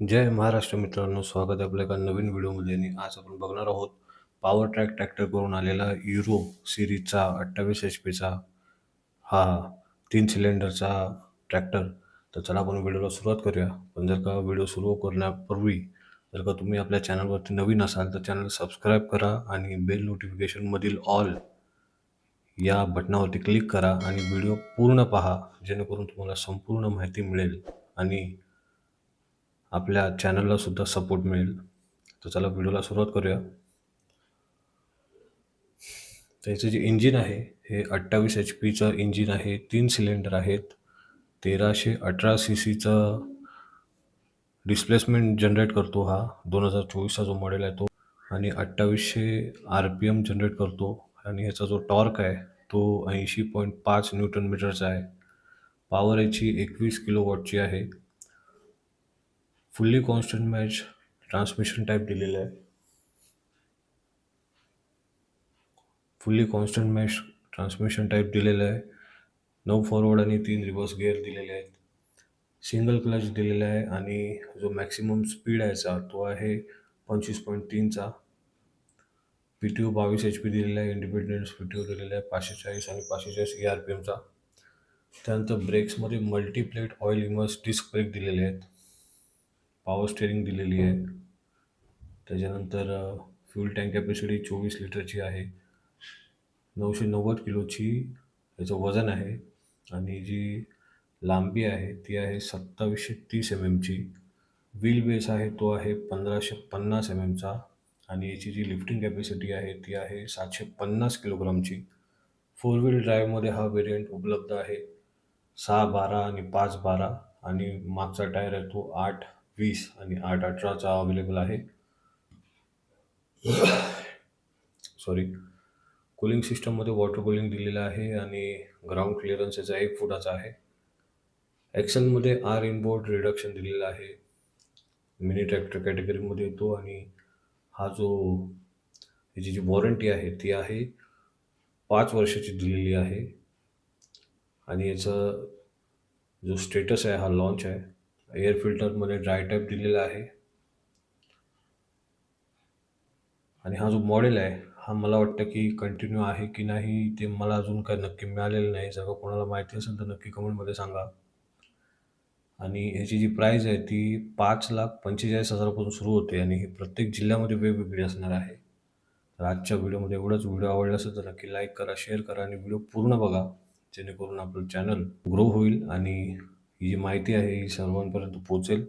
जय महाराष्ट्र मित्रांनो स्वागत आहे आपल्या एका नवीन व्हिडिओमध्ये. आणि आज आपण बघणार आहोत पॉवर ट्रॅक ट्रॅक्टर करून आलेला युरो सिरीजचा अठ्ठावीस एच पीचा हा तीन सिलेंडरचा ट्रॅक्टर तर चला आपण व्हिडिओला सुरुवात करूया. पण जर का व्हिडिओ सुरू करण्यापूर्वी जर का तुम्ही आपल्या चॅनलवरती नवीन असाल तर चॅनल सबस्क्राईब करा आणि बेल नोटिफिकेशनमधील ऑल या बटनावरती क्लिक करा आणि व्हिडिओ पूर्ण पहा जेणेकरून तुम्हाला संपूर्ण माहिती मिळेल आणि आपल्या चॅनलला सुद्धा सपोर्ट मिळेल. तर चला व्हिडिओला सुरुवात करूया. त्याचं जे इंजिन आहे हे अठ्ठावीस एच पीचं इंजिन आहे तीन सिलेंडर आहेत. तेराशे अठरा सी सीचं डिस्प्लेसमेंट जनरेट करतो हा. दोन हजार चोवीसचा जो मॉडेल आहे तो. आणि अठ्ठावीसशे आर पी एम जनरेट करतो. आणि ह्याचा जो टॉर्क आहे तो ऐंशी पॉईंट पाच न्यूटन मीटरचा आहे. पॉवर याची एकवीस किलो वॉटची आहे. Fully constant match transmission type दिलेलं आहे. Fully constant match transmission type दिलेलं आहे. नऊ फॉरवर्ड आणि तीन रिव्हर्स गिअर दिलेले आहेत. सिंगल क्लच दिलेला आहे आणि जो मॅक्सिमम स्पीड आहे याचा तो आहे पंचवीस पॉईंट तीनचा पी टी ओ बावीस एच पी दिलेला आहे इंडिपेंडन्स पी टी ओ दिलेला आहे पाचशे चाळीस आणि पाचशे चाळीस ए आर पी एमचा त्यानंतर ब्रेक्समध्ये multiplate oil immerse disc brake दिलेले आहेत. पॉवर स्टेरिंग दिलेली आहे. त्याच्यानंतर फ्यूल टँक कॅपॅसिटी चोवीस लिटरची आहे. नऊशे नव्वद किलोची याचं वजन आहे. आणि जी लांबी आहे ती आहे सत्तावीसशे तीस एम एमची व्हील बेस आहे तो आहे पंधराशे पन्नास एम एमचा आणि याची जी लिफ्टिंग कॅपॅसिटी आहे ती आहे सातशे पन्नास किलोग्रामची. फोर व्हील ड्राईव्हमध्ये हा वेरियंट उपलब्ध आहे. सहा बारा आणि पाच बारा. आणि मागचा टायर आहे तो आठ. वीस आणि आठ अठराचा अवेलेबल आहे. सॉरी कूलिंग सिस्टममध्ये वॉटर कूलिंग दिलेलं आहे आणि ग्राउंड क्लिअरन्स याचा एक फुटाचा आहे. ॲक्सनमध्ये आर इनबोर्ड रिडक्शन दिलेलं आहे. मिनी ट्रॅक्टर कॅटेगरीमध्ये येतो आणि हा जो याची जी वॉरंटी आहे ती आहे पाच वर्षाची दिलेली आहे. आणि याचं जो स्टेटस आहे हा लॉन्च आहे. एअर फिल्टरमध्ये ड्राय टाईप दिलेला आहे. आणि हा जो मॉडेल आहे हा मला वाटतं की कंटिन्यू आहे की नाही ते मला अजून काय नक्की मिळालेलं नाही. जर का कोणाला माहिती असेल तर नक्की कमेंटमध्ये सांगा. आणि ह्याची जी प्राईज आहे ती पाच लाख पंचेचाळीस हजारापासून सुरू होते आणि ही प्रत्येक जिल्ह्यामध्ये वेगवेगळी असणार आहे. तर आजच्या व्हिडिओमध्ये एवढंच. व्हिडिओ आवडला असेल तर नक्की लाईक करा शेअर करा आणि व्हिडिओ पूर्ण बघा. जेणेकरून आपलं चॅनल ग्रो होईल आणि ही जी माहिती आहे ही सर्वांपर्यंत पोचेल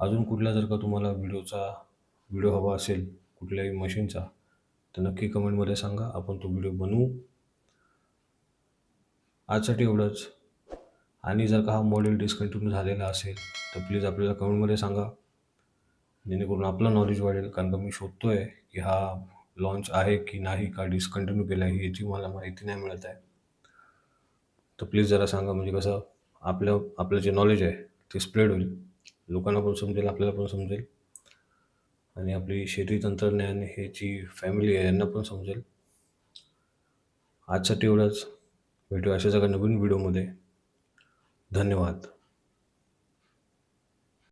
अजून कुठला जर का तुम्हाला व्हिडिओचा व्हिडिओ हवा असेल कुठल्याही मशीनचा तर नक्की कमेंटमध्ये सांगा. आपण तो व्हिडिओ बनवू. आजसाठी एवढंच. आणि जर का हा मॉडेल डिस्कंटिन्यू झालेला असेल तर प्लीज आपल्याला कमेंटमध्ये सांगा. जेणेकरून आपलं नॉलेज वाढेल. कारण का मी शोधतो आहे की हा लॉन्च आहे की नाही का डिस्कंटिन्यू केला आहे याची मला माहिती नाही मिळत आहे. तर प्लीज जरा सांगा. म्हणजे कसं आपलं आपलं जे नॉलेज आहे ते स्प्रेड होईल. लोकांना पण समजेल आपल्याला पण समजेल. आणि आपली शेती तंत्रज्ञान हे जी फॅमिली आहे यांना पण समजेल. आजसाठी एवढंच भेटू अशाच एका नवीन व्हिडिओमध्ये धन्यवाद.